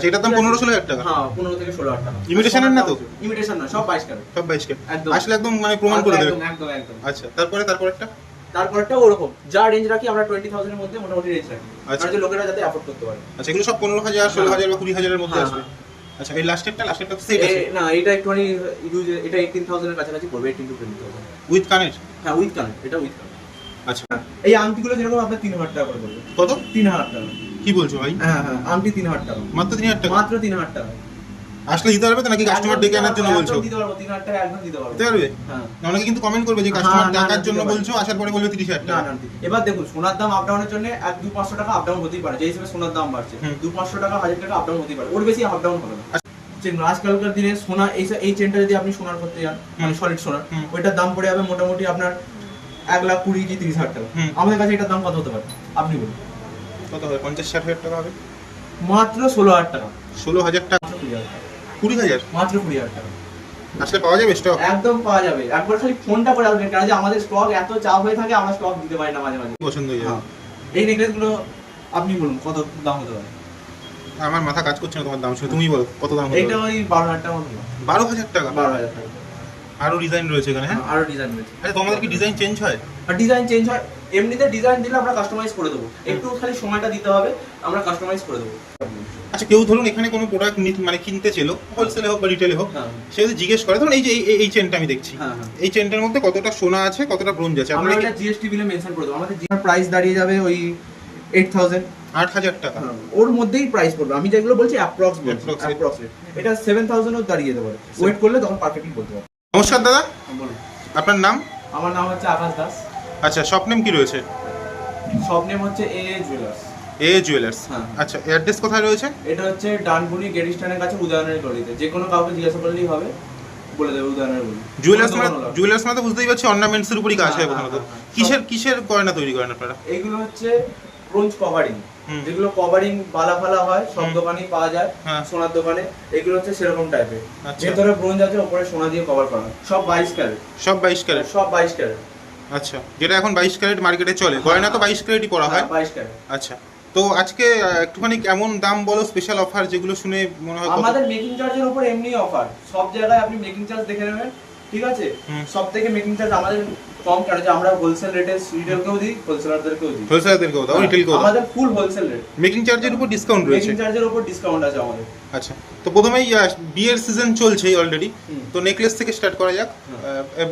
আচ্ছা এটার দাম পনেরো ষোলো হাজার টাকা। হ্যাঁ পনেরো থেকে ষোলো হাজার টাকা। Imitation না তো? ইমিটেশন না সব বাইশ ক্যারেট সব বাইশ কে আসলে একদম মানে প্রমাণ করে দেবে। একদম একদম একদম। আচ্ছা তারপরে তারপর একটা তারপরটা ওরকম। যা রেঞ্জ রাখি আমরা টোয়েন্টি থাউজেন্ডের মধ্যে মোটামুটি রেঞ্জ রাখি। আচ্ছা। লোকেরা যাতে অ্যাফোর্ড করতে পারে। আচ্ছা এগুলো সব পনেরো হাজার ষোলো হাজার বা কুড়ি হাজারের মধ্যে হ্যাঁ, আসবে। আচ্ছা এই লাস্টেরটা লাস্টেরটা সেট আছে। না এটা একটুখানি ইউজ এটা এইটিন থাউজেন্ডের কাছাকাছি পড়বে eighteen to twenty thousand with connect হ্যাঁ উইথ কানেক্ট এটা উইথ কানেক্ট আচ্ছা। এই আংটিগুলো যেরকম আপনার তিন হাজার টাকা করে পড়বে। কত? তিন হাজার টাকা। কি বলছো ভাই? হ্যাঁ হ্যাঁ আংটি তিন হাজার টাকা। মাত্র তিন হাজার টাকা? মাত্র তিন হাজার টাকা। আসলে দিতে পারবে তো নাকি কাস্টমার ডেকে আনার জন্য বলছো? দিতে পারব তিন হাজার টাকা একদম দিতে পারব। দিতে পারবে? হ্যাঁ। অনেকে কিন্তু কমেন্ট করবে যে হ্যাঁ, কাস্টমার না, টাকার জন্য বলছো আসার পরে বলবে তিরিশ হাজার না টাকা। না এবার দেখুন সোনার দাম আপ ডাউনের জন্য এক দু পাঁচশো টাকা আপ ডাউন হতেই পারে। যে হিসেবে সোনার দাম বাড়ছে হুম। দু পাঁচশো টাকা হাজার টাকা আপ ডাউন হতেই পারে। ওর বেশি আপ ডাউন হবে না। আচ্ছা। আজকালকার দিনে সোনা এই এই চেনটা যদি আপনি সোনার করতে যান মানে সলিড সোনার ওইটার দাম পড়ে যাবে মোটামুটি আপনার এক লাখ কুড়ি কি তিরিশ হাজার টাকা। আমাদের কাছে এটার দাম কত হতে পারে? আপনি বলুন। কত হবে? পঞ্চাশ ষাট হাজার টাকা হবে? মাত্র ষোলো হাজার টাকা। ষোলো হাজার টাকা? কুড়ি হাজার মাত্র কুড়ি হাজার টাকা। আসলে পাওয়া যাবে স্টক একদম পাওয়া যাবে। একবার খালি ফোনটা করে আসবেন কারণ যে আমাদের স্টক এত চাপ হয়ে থাকে আমরা স্টক দিতে পারি না মাঝে মাঝে। পছন্দ হয়ে যাবে। হ্যাঁ। এই নেকলেসগুলো আপনি বলুন কত দাম হতে পারে? আমার মাথা কাজ করছে না তোমার দাম শুনে তুমি বলো কত দাম হবে ওই বারো হাজার টাকা বারো হাজার টাকা? বারো হাজার টাকা। আরও ডিজাইন রয়েছে এখানে হ্যাঁ? আরও ডিজাইন রয়েছে। আচ্ছা তোমাদের কি ডিজাইন চেঞ্জ হয়? আর ডিজাইন চেঞ্জ হয় এমনিতে ডিজাইন দিলে আমরা কাস্টমাইজ করে দেবো। একটু খালি সময়টা দিতে হবে আমরা কাস্টমাইজ করে দেবো। আচ্ছা কেউ ধরুন এখানে কোনো প্রোডাক্ট মানে কিনতে ছিল হোলসেলে হোক বা রিটেলে হোক হ্যাঁ। সে যদি জিজ্ঞেস করে ধরুন এই যে এই- চেনটা আমি দেখছি। হ্যাঁ হ্যাঁ। এই চেনটার মধ্যে কতটা সোনা আছে কতটা ব্রোঞ্জ আছে? আমরা এটা জিএসটি বিলে মেনশন করে দেবো। আমাদের প্রাইস দাঁড়িয়ে যাবে ওই এইট থাউজেন্ড আট হাজার টাকা। ওর মধ্যেই প্রাইস পড়বে। আমি যেগুলো বলছি অ্যাপ্রক্স. অ্যাপ্রক্সিমেট এটা সেভেন থাউজেন্ডও দাঁড়িয়ে যেতে পারে ওয়েট করলে তখন পারফেক্টলি বলতে পারব। নমস্কার দাদা। বলুন আপনার নাম? আমার নাম হচ্ছে আকাশ দাস। আচ্ছা শপ নেম কি রয়েছে? শপ নেম হচ্ছে A A jewellers A jewellers. আচ্ছা অ্যাড্রেস কোথায় রয়েছে? এটা হচ্ছে ডানকুনি গেরিস্টানের কাছে উদয়নের গলিতে। যে কোনো কাউকে জিজ্ঞাসা করলেই হবে বলে দেবে উদয়নের গলি। জুয়েলার্স মানে জুয়েলার্স মানে তো বুঝতেই পারছি অর্নামেন্টস এর উপরই কাজ হয় হ্যাঁ, প্রথমত। হ্যাঁ, হ্যাঁ। কিসের কিসের গয়না তৈরি করেন আপনারা? এইগুলো হচ্ছে ব্রোঞ্জ কভারিং। যেগুলো কভারিং বালা ফালা হয় সব। দোকানেই পাওয়া যায় হ্যাঁ। সোনার দোকানে। এগুলো হচ্ছে সেরকম টাইপের আচ্ছা। ভেতরে ব্রোঞ্জ আছে উপরে সোনা দিয়ে কভার করা। সব বাইশ ক্যারেট সব বাইশ ক্যারেট সব বাইশ ক্যারেট আচ্ছা যেটা এখন বাইশ ক্যারেট মার্কেটে চলে। গয়না তো বাইশ ক্যারেটই পড়া হয়। বাইশ ক্যারেট। আচ্ছা তো আজকে একটুখানি কেমন দাম বলো? স্পেশাল অফার যেগুলো শুনে মনে হয় আমাদের মেকিং চার্জের উপর এমনি অফার সব জায়গায় আপনি মেকিং চার্জ দেখে নেবেন ঠিক আছে? সব থেকে মেকিং চার্জ আমাদের কম কেন যে আমরা হোলসেল রেটে রিটেলকেও দিই হোলসেলারদেরকেও দিই। হোলসেলারদেরকেও দাও রিটেলকেও দাও। আমাদের ফুল হোলসেল রেট মেকিং চার্জের উপর ডিসকাউন্ট রয়েছে। মেকিং চার্জের উপর ডিসকাউন্ট আছে আমাদের। আচ্ছা তো প্রথমেই বিয়ের সিজন চলছেই অলরেডি তো নেকলেস থেকে স্টার্ট করা যাক।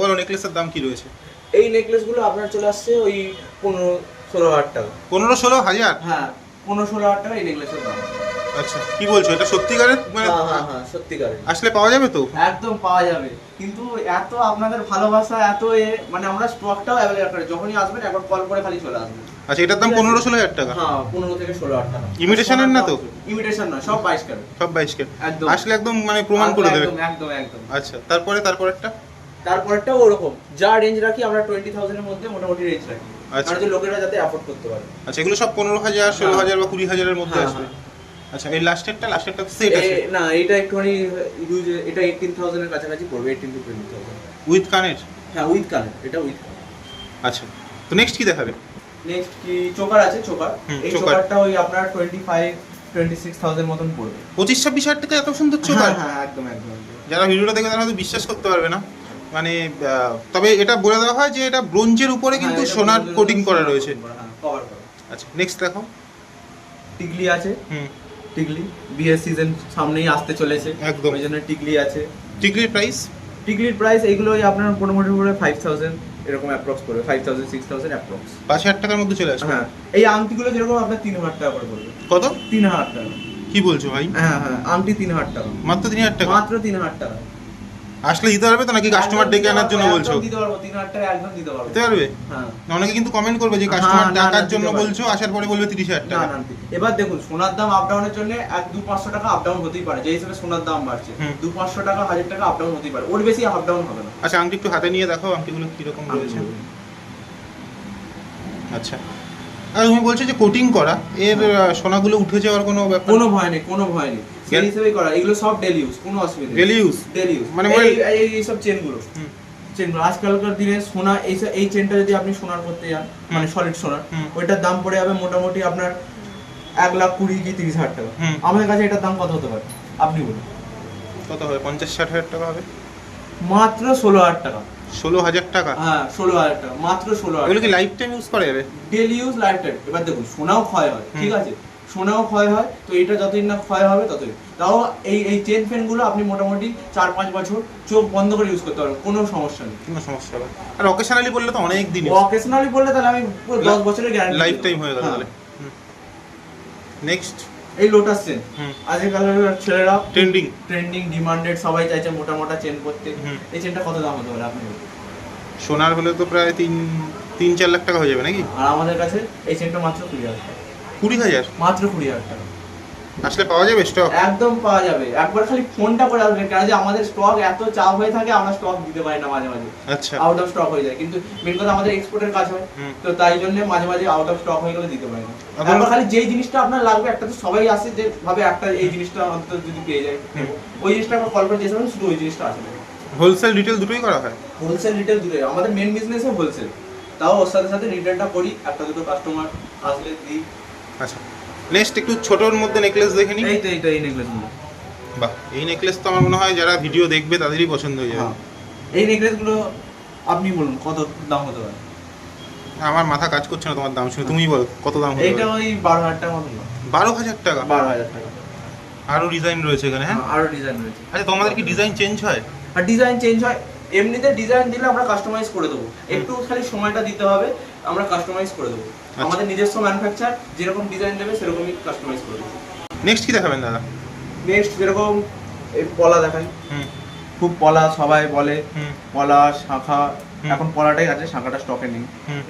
বলো নেকলেসের দাম কি রয়েছে? এই নেকলেসগুলো আপনার চলে আসছে ওই পনেরো ষোলো হাজার টাকা। পনেরো ষোলো হাজার? হ্যাঁ পনেরো ষোলো হাজার টাকা এই নেকলেসের দাম। আচ্ছা কি বলছো এটা সত্যিকারের? মানে হ্যাঁ হ্যাঁ হ্যাঁ সত্যিকারের। আসলে পাওয়া যাবে তো? একদম পাওয়া যাবে। কিন্তু এত আপনাদের ভালোবাসা এত এ মানে আমরা স্টকটাও অ্যাভেলেবল করি যখনই আসবেন একবার কল করে খালি চলে আসবেন। আচ্ছা এটার দাম পনেরো ষোলো হাজার টাকা? হ্যাঁ পনেরো থেকে ষোলো হাজার টাকা। এর না তো? ইমিটেশন না সব বাইশ ক্যারেট। সব বাইশ কে একদম। আসলে একদম মানে প্রমাণ করে দেবে। একদম একদম। আচ্ছা তারপরে তারপর একটা তারপরটা ওরকম। যা রেঞ্জ রাখি আমরা টোয়েন্টি থাউজেন্ডের মধ্যে মোটামুটি রেঞ্জ রাখি। আচ্ছা। কারণ যে লোকেরা যাতে অ্যাফোর্ড করতে পারে। আচ্ছা এগুলো সব পনেরো হাজার ষোলো হ্যাঁ। হাজার বা কুড়ি হাজারের মধ্যে হ্যাঁ, আসবে? হ্যাঁ। আচ্ছা এই লাস্টেরটা লাস্টেরটা সেট আছে। না এটা একটুখানি ইউজ এটা এইটিন থাউজেন্ডের কাছাকাছি পড়বে eighteen to twenty thousand with কানের হ্যাঁ উইথ কানেক্ট এটা উইথ আচ্ছা তো নেক্সট কি দেখাবে? নেক্সট কি চোকার আছে চোকার। এই চোকারটা ওই আপনার twenty five twenty six thousand মতন পড়বে। পঁচিশ ছাব্বিশ হাজার টাকা এত সুন্দর চোকার? হ্যাঁ একদম একদম। যারা ভিডিওটা দেখে তারা হয়তো বিশ্বাস করতে পারবে না। মানে তবে এটা বলে দেওয়া হয় যে এটা ব্রোঞ্জের উপরে কিন্তু হ্যাঁ, সোনার কোটিং করা রয়েছে। আচ্ছা নেক্সট দেখো। টিকলি আছে। হুম। টিকলি বিয়ের সিজন সামনেই আসতে চলেছে। একদম। ওই জন্য টিকলি আছে। টিকলির প্রাইস টিকলির প্রাইস এইগুলো ওই আপনার মোটামুটি করে ফাইভ থাউজেন্ড এরকম অ্যাপ্রক্স পড়বে five thousand six thousand approx পাঁচ হাজার টাকার মধ্যে চলে আসবে? হ্যাঁ এই আংটিগুলো যেরকম আপনার তিন হাজার টাকা করে পড়বে। কত? তিন হাজার টাকা। কি বলছো ভাই? হ্যাঁ হ্যাঁ আংটি তিন হাজার টাকা। মাত্র তিন হাজার টাকা? মাত্র তিন হাজার টাকা। আসলে দিতে পারবে তো নাকি কাস্টমার ডেকে আনার জন্য বলছো? দিতে পারব তিন হাজার টাকা একদম দিতে পারব। দিতে পারবে? হ্যাঁ। অনেকে কিন্তু কমেন্ট করবে যে কাস্টমার দিতে জন্য বলছো আসার পরে বলবে তিরিশ হাজার টাকা। না এবার দেখুন সোনার দাম আপ ডাউনের জন্য এক দু পাঁচশো টাকা আপ ডাউন হতেই পারে যে হিসেবে সোনার দাম বাড়ছে। দু পাঁচশো টাকা হাজার টাকা আপ ডাউন হতেই পারে। ওর বেশি আপ ডাউন হবে না। আচ্ছা আংটি একটু হাতে নিয়ে দেখো আংটিগুলো কীরকম রয়েছে। আচ্ছা। আর তুমি বলছো যে কোটিং করা। এর সোনাগুলো উঠে যাওয়ার কোনো ব্যাপার কোনো ভয় নেই কোনো ভয় নেই। সেই হিসেবেই করা। এগুলো সব ডেলি ইউজ কোনো অসুবিধা ডেলি ইউজ ডেলি ইউজ মানে এই এই সব চেনগুলো। চেনগুলো আজকালকার দিনে সোনা এই এই চেনটা যদি আপনি সোনার করতে যান মানে সলিড সোনার ওইটার দাম পড়ে যাবে মোটামুটি আপনার এক লাখ কুড়ি কি তিরিশ হাজার টাকা। আমাদের কাছে এটার দাম কত হতে পারে? আপনি বলুন। কত হবে? পঞ্চাশ ষাট হাজার টাকা হবে? মাত্র ষোলো হাজার টাকা। ষোলো হাজার টাকা? হ্যাঁ ষোলো হাজার টাকা মাত্র ষোলো হাজার এগুলো কি লাইফ টাইম ইউজ করা যাবে? ডেলি ইউজ লাইফ টাইম এবার দেখুন সোনাও ক্ষয় হয় ঠিক আছে? সোনাও ক্ষয় হয় তো এটা যতদিন না ক্ষয় হবে ততদিন। তাও এই এই চেন ফ্যানগুলো আপনি মোটামুটি চার পাঁচ বছর চোখ বন্ধ করে ইউজ করতে পারবেন কোনো সমস্যা নেই। কোনো সমস্যা হবে আর অকেশনালি বললে তো অনেক দিন অকেশনালি বললে তাহলে আমি দশ বছরের গ্যারান্টি লাইফ টাইম হয়ে গেল তাহলে। নেক্সট এই লোটাস চেন হুম। আজকালের ছেলেরা ট্রেন্ডিং ট্রেন্ডিং ডিমান্ডেড সবাই চাইছে মোটা মোটা চেন করতে। এই চেনটা কত দাম হতে পারে আপনি সোনার হলে তো প্রায় তিন তিন চার লাখ টাকা হয়ে যাবে নাকি? আর আমাদের কাছে এই চেনটা মাত্র কুড়ি হাজার। টাকা কুড়ি হাজার? মাত্র কুড়ি হাজার টাকা। আসলে পাওয়া যাবে স্টক একদম পাওয়া যাবে। একবার খালি ফোনটা করে আসবেন কেন যে আমাদের স্টক এত চাপ হয়ে থাকে আমরা স্টক দিতে পারি না মাঝে মাঝে। আচ্ছা। আউট অফ স্টক হয়ে যায়। কিন্তু মেন কথা আমাদের এক্সপোর্টের কাজ হয়। তো তাই জন্য মাঝে মাঝে আউট অফ স্টক হয়ে গেলে দিতে পারি না। একবার খালি যেই জিনিসটা আপনার লাগবে একটা তো সবাই আসে যে ভাবে একটা এই জিনিসটা অন্তত যদি পেয়ে যায়। ওই জিনিসটা আমরা কল করে চেয়েছিলাম শুধু ওই জিনিসটা আসবে হোলসেল রিটেল দুটোই করা হয়? হোলসেল রিটেল দূরে আমাদের মেন বিজনেসে হোলসেল তাও ওর সাথে সাথে রিটেলটা করি একটা দুটো কাস্টমার আসলে দিই। আচ্ছা। নেক্সট একটু ছোটোর মধ্যে নেকলেস দেখে নিই। এই তো এই তো এই নেকলেসগুলো বাহ এই নেকলেস তো আমার মনে হয় যারা ভিডিও দেখবে তাদেরই পছন্দ হয়ে যাবে। হ্যাঁ। এই নেকলেসগুলো আপনি বলুন কত দাম হতে পারে? আমার মাথা কাজ করছে না তোমার দাম শুনে তুমি বল কত দাম হবে এইটা ওই বারো হাজার টাকা মতো। বারো হাজার টাকা? বারো হাজার টাকা। আরও ডিজাইন রয়েছে এখানে হ্যাঁ? আরও ডিজাইন রয়েছে। আচ্ছা তোমাদের কি ডিজাইন চেঞ্জ হয়? আর ডিজাইন চেঞ্জ হয় এমনিতে ডিজাইন দিলে আমরা কাস্টমাইজ করে দেবো। একটু খালি সময়টা দিতে হবে আমরা কাস্টমাইজ করে দেবো। আমাদের নিজস্ব ম্যানুফ্যাকচার যেরকম ডিজাইন দেবে সেরকমই কাস্টমাইজ করে দেবো। নেক্সট কি দেখাবেন দাদা? নেক্সট যেরকম এই পলা দেখাই। হুম। খুব পলা সবাই বলে হুম। পলা শাখা এখন পলাটাই আছে শাখাটা স্টকে নেই।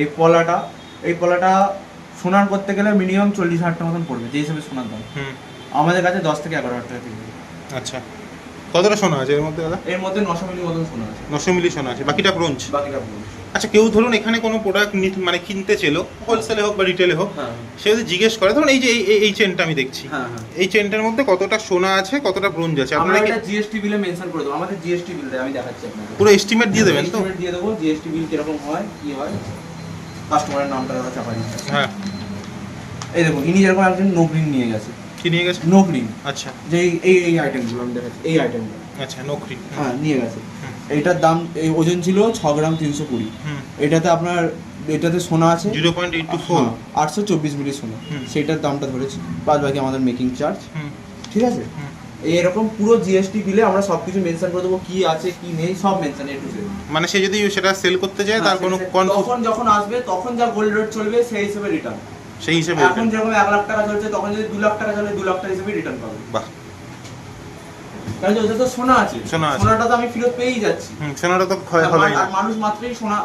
এই পলাটা এই পলাটা সোনার করতে গেলে মিনিমাম চল্লিশ হাজার টাকা মতন পড়বে যে হিসেবে সোনার দাম। হুম। আমাদের কাছে দশ থেকে এগারো হাজার টাকা আচ্ছা। কতটা সোনা আছে এর মধ্যে দাদা? এর মধ্যে নশো মিলি মতন সোনা আছে। নশো মিলি সোনা আছে বাকিটা ব্রোঞ্জ বাকিটা বলুন আচ্ছা কেউ ধরুন এখানে কোনো প্রোডাক্ট মানে কিনতে চেলো হোলসেলে হোক বা রিটেলে হোক হ্যাঁ। সে যদি জিজ্ঞেস করে ধরুন এই যে এই- চেনটা আমি দেখছি হ্যাঁ হ্যাঁ। এই চেনটার মধ্যে কতটা সোনা আছে কতটা ব্রোঞ্জ আছে? আপনারা এটা জিএসটি বিলে মেনশন করে দেবো আমাদের জিএসটি বিল আমি দেখাচ্ছি আপনাকে। পুরো এস্টিমেট দিয়ে দেবেন তো? Estimate দিয়ে দেবো জিএসটি বিল কীরকম হয় কি হয় কাস্টমারের নামটা দাদা চাপা দিচ্ছে। হ্যাঁ। এই দেখুন ইনি যেরকম একজন নোকরিং নিয়ে গেছে। কি নিয়ে গেছে? নোকরিং আচ্ছা। যে এই- এই আইটেমগুলো আমি দেখাচ্ছি এই আইটেমগুলো আচ্ছা নকরি হ্যাঁ নিয়ে গেছে। হুম। এইটার দাম এই ওজন ছিল ছ গ্রাম তিনশো কুড়ি। এটাতে আপনার এটাতে সোনা আছে। Zero point eight two four. আটশো চব্বিশ মিলি সোনা। সেটার দামটা ধরেছি। বাদ বাকি আমাদের মেকিং চার্জ ঠিক আছে? এই এরকম পুরো জিএসটি বিলে আমরা সবকিছু মেনশন করে দেবো কি আছে কি নেই সব মেনশন এ টু জেড মানে সে যদি সেটা সেল করতে চায় তার কোনো তখন যখন আসবে তখন যা গোল্ড রেট চলবে সেই হিসেবে রিটার্ন সেই হিসেবে এখন যেরকম এক লাখ টাকা চলছে তখন যদি দু লাখ টাকা চলে দু লাখ টাকা হিসেবে রিটার্ন পাবে। বাহ। কারণ ওদের তো সোনা আছে। সোনা সোনাটা তো আমি ফেরত পেয়েই যাচ্ছি। সোনাটা তো ক্ষয় হবে আর মানুষ মাত্রই সোনা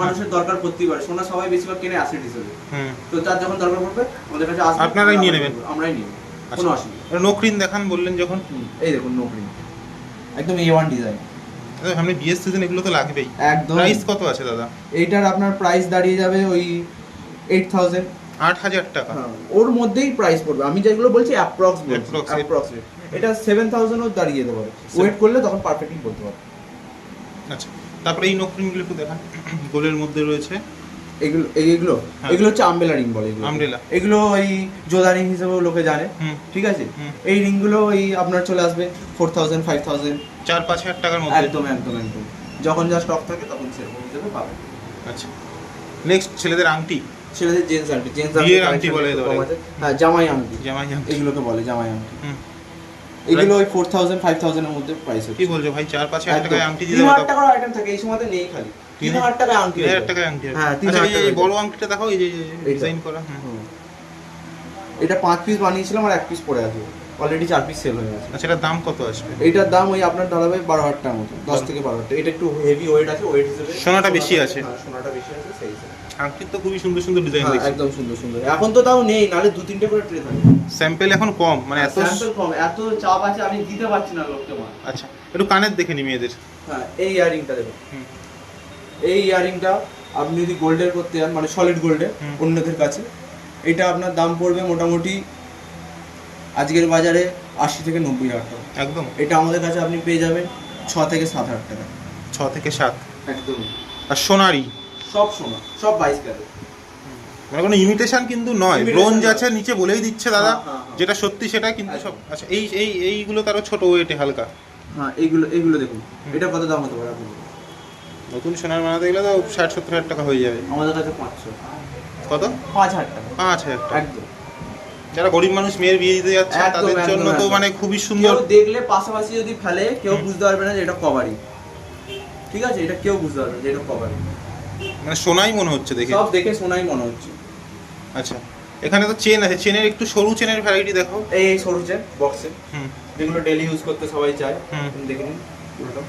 মানুষের দরকার পড়তেই পারে সোনা সবাই বেশিরভাগ কেনে অ্যাসেট হিসেবে। হুম। তো তার যখন দরকার পড়বে আমাদের কাছে আসবে আপনারাই নিয়ে নেবেন? আমরাই নিয়ে নেব। কোনো আচ্ছা অসুবিধা নকরিন দেখান বললেন যখন। এই দেখুন নোকরি একদম এ ওয়ান ডিজাইন সামনে বিয়ের সিজন এগুলো তো লাগবেই। একদম। প্রাইস কত আছে দাদা? এইটার আপনার প্রাইস দাঁড়িয়ে যাবে ওই এইট থাউজেন্ড আট হাজার টাকা। ওর মধ্যেই প্রাইস পড়বে। আমি যেগুলো বলছি অ্যাপ্রক্স অ্যাপ্রক্সিমেট এটা সেভেন থাউজেন্ডও দাঁড়িয়ে যেতে পারে ওয়েট করলে তখন পারফেক্টলি বলতে পারব। আচ্ছা তারপরে এই নকরিনগুলো একটু দেখান। গোলের মধ্যে রয়েছে। এগুলো এগুলো? হ্যাঁ। এগুলো হচ্ছে আমবেলা রিং বলে এগুলো। এগুলো ওই জোদা রিং হিসেবেও লোকে জানে। ঠিক আছে। এই রিংগুলো ওই আপনার চলে আসবে ফোর থাউজেন্ড ফাইভ থাউজেন্ড চার পাঁচ হাজার টাকার মধ্যে। একদম একদম একদম। যখন যা স্টক থাকে তখন সেরকম হিসেবে পাবে। আচ্ছা। নেক্সট ছেলেদের আংটি। ছেলেদের জেন্টস আংটি জেন্টস বিয়ের আংটি বলে হ্যাঁ জামাই আংটি। জামাই আংটি। এগুলোকে বলে জামাই আংটি। এগুলো ওই ফোর থাউজেন্ড ফাইভ থাউজেন্ডের মধ্যে প্রাইস কি বলছো ভাই? চার পাঁচ হাজার টাকায় আংটি তিন হাজার টাকার আইটেম থাকে এই সময়তে নেই খালি। তিন হাজার টাকায় আংটি তিন হাজার টাকায় আংটি হ্যাঁ, তিন আচ্ছা হাজার এই। বড় আংটিটা দেখাও এই যে ডিজাইন করা। এটা পাঁচ পিস বানিয়েছিলাম আর এক পিস পড়ে আছে। অলরেডি চার পিস সেল হয়ে গেছে। আচ্ছা এটার দাম কত আসবে? এইটার দাম ওই আপনার দাঁড়াবে বারো হাজার টাকার মতো দশ থেকে বারো হাজার টাকা এটা একটু হেভি ওয়েট আছে ওয়েট হিসেবে সোনাটা বেশি আছে। হ্যাঁ, সোনাটা বেশি আছে সেই হিসেবে। আংটির তো খুবই সুন্দর সুন্দর ডিজাইন হ্যাঁ, একদম সুন্দর সুন্দর। এখন তো তাও নেই নাহলে দু তিনটে করে ট্রে থাকে স্যাম্পেল এখন কম মানে এত স্যাম্পল কম। এত চাপ আছে আমি দিতে পারছি না লোককে মাল। আচ্ছা একটু কানের দেখে নি মেয়েদের। হ্যাঁ এই ইয়ারিংটা দেখুন হুম। এই ইয়ারিংটা আপনি যদি গোল্ডের করতে চান মানে সলিড গোল্ডের হুম। অন্যদের কাছে এটা আপনার দাম পড়বে মোটামুটি আজকের বাজারে আশি থেকে নব্বই হাজার টাকা। একদম। এটা আমাদের কাছে আপনি পেয়ে যাবেন ছ থেকে সাত হাজার টাকা। ছ থেকে সাত। একদম। আর সোনারি? সব সোনা সব বাইশ ক্যারেট মানে কোনো ইমিটেশন কিন্তু নয়। ব্রোঞ্জ আছে নিচে বলেই দিচ্ছে দাদা। হ্যাঁ, হ্যাঁ, হ্যাঁ। যেটা সত্যি সেটা কিন্তু সব আচ্ছা এই এই এইগুলো তারও ছোট ওয়েটে হালকা। হ্যাঁ এইগুলো এইগুলো দেখুন। এটা কত দাম হতে পারে আপনি নতুন সোনার বানাতে গেলে তো ষাট সত্তর হাজার টাকা হয়ে যাবে। আমাদের কাছে পাঁচশো। কত? পাঁচ হাজার টাকা। পাঁচ হাজার টাকা। একদম। যারা গরিব মানুষ মেয়ের বিয়ে দিতে যাচ্ছে তাদের জন্য তো মানে খুবই সুন্দর। দেখলে পাশাপাশি যদি ফেলে কেউ বুঝতে পারবে না যে এটা কভারই ঠিক আছে? এটা কেউ বুঝতে পারবে না যে এটা কভারই মানে সোনাই মনে হচ্ছে দেখে। সব দেখে শোনাই মনে হচ্ছে। আচ্ছা এখানে তো চেন আছে চেনের একটু সরু চেনের ভ্যারাইটি দেখো এই এই সরু চেন বক্সে হুম। যেগুলো ডেলি ইউজ করতে সবাই চায়। হুম। দেখে নিন পুরোটা।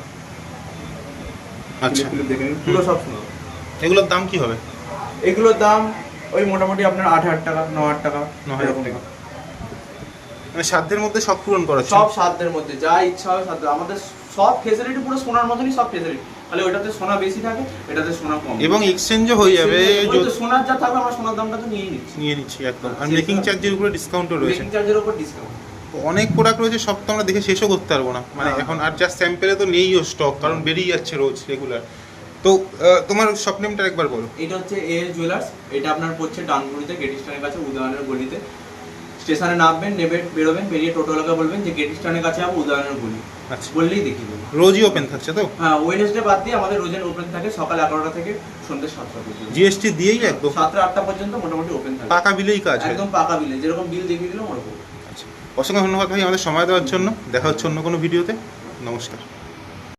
আচ্ছা। দেখে নিন পুরো সব শোনো এগুলোর দাম কি হবে? এগুলোর দাম ওই মোটামুটি আপনার আট হাজার টাকা ন হাজার টাকা ন হাজার টাকা। মানে সাধ্যের মধ্যে সব পূরণ করা সব সাধ্যের মধ্যে যা ইচ্ছা হবে সাধ্য আমাদের সব ফেসিলিটি পুরো সোনার মতনই সব ফেসিলিটি খালি ওইটাতে সোনা বেশি থাকে এটাতে সোনা কম। এবং এক্সচেঞ্জও হয়ে যাবে যদি- সোনার যা থাকবে আমরা সোনার দামটা তো নিয়েই নিচ্ছি। নিয়ে নিচ্ছি একদম। আর মেকিং চার্জের উপরে ডিসকাউন্টও রয়েছে। মেকিং চার্জের উপর ডিসকাউন্ট অনেক প্রোডাক্ট রয়েছে সব তো আমরা দেখে শেষও করতে পারব না। মানে। এখন আর জাস্ট স্যাম্পেলে তো নেইও স্টক কারণ বেরিয়ে যাচ্ছে রোজ রেগুলার তো তোমার শপ নেমটা একবার বলো। এটা হচ্ছে এ জুয়েলার্স এটা আপনার পড়ছে ডানগুড়িতে গেট স্ট্যান্ডের কাছে উদয়নের গলিতে। স্টেশনে নামবেন নেবেন বেরোবেন বেরিয়ে টোটোলাকে বলবেন যে গেট স্ট্যান্ডের কাছে যাব উদয়নের গলি। আচ্ছা। বললেই দেখিয়ে দেবো রোজই ওপেন থাকছে তো? হ্যাঁ ওয়েডনেসডে বাদ দিয়ে আমাদের রোজের ওপেন থাকে সকাল এগারোটা থেকে সন্ধ্যে সাতটা পর্যন্ত। জিএসটি দিয়েই একদম? সাতটা আটটা পর্যন্ত মোটামুটি ওপেন থাকে। পাকা বিলেই কাজ একদম পাকা বিলে যেরকম বিল দেখিয়ে দিলাম ওরকম। আচ্ছা। অসংখ্য ধন্যবাদ ভাই আমাদের সময় দেওয়ার জন্য। দেখা হচ্ছে অন্য কোনো ভিডিওতে। নমস্কার।